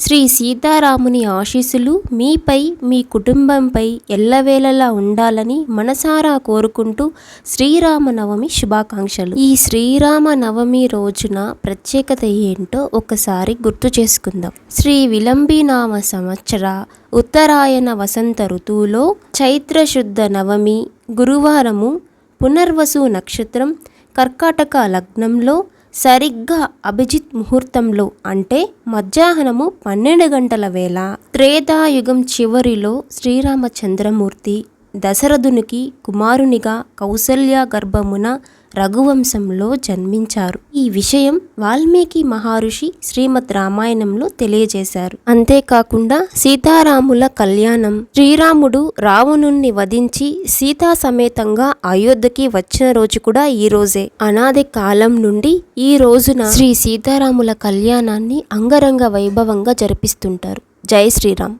శ్రీ సీతారాముని ఆశీస్సులు మీపై మీ కుటుంబంపై ఎల్లవేళలా ఉండాలని మనసారా కోరుకుంటూ శ్రీరామనవమి శుభాకాంక్షలు. ఈ శ్రీరామ నవమి రోజున ప్రత్యేకత ఏంటో ఒకసారి గుర్తు చేసుకుందాం. శ్రీ విలంబినామ సంవత్సర ఉత్తరాయణ వసంత ఋతువులో చైత్రశుద్ధ నవమి గురువారము పునర్వసు నక్షత్రం కర్కాటక లగ్నంలో సరిగ్గా అభిజిత్ ముహూర్తంలో అంటే మధ్యాహ్నము పన్నెండు గంటల వేళ త్రేతాయుగం చివరిలో శ్రీరామచంద్రమూర్తి దశరథునికి కుమారునిగా కౌసల్య గర్భమున రఘువంశంలో జన్మించారు. ఈ విషయం వాల్మీకి మహర్షి శ్రీమద్ రామాయణంలో తెలియజేశారు. అంతేకాకుండా సీతారాముల కళ్యాణం శ్రీరాముడు రావణుణ్ణి వధించి సీతా సమేతంగా అయోధ్యకి వచ్చిన రోజు కూడా ఈ రోజే. అనాది కాలం నుండి ఈ రోజున శ్రీ సీతారాముల కళ్యాణాన్ని అంగరంగ వైభవంగా జరిపిస్తుంటారు. జై శ్రీరామ్.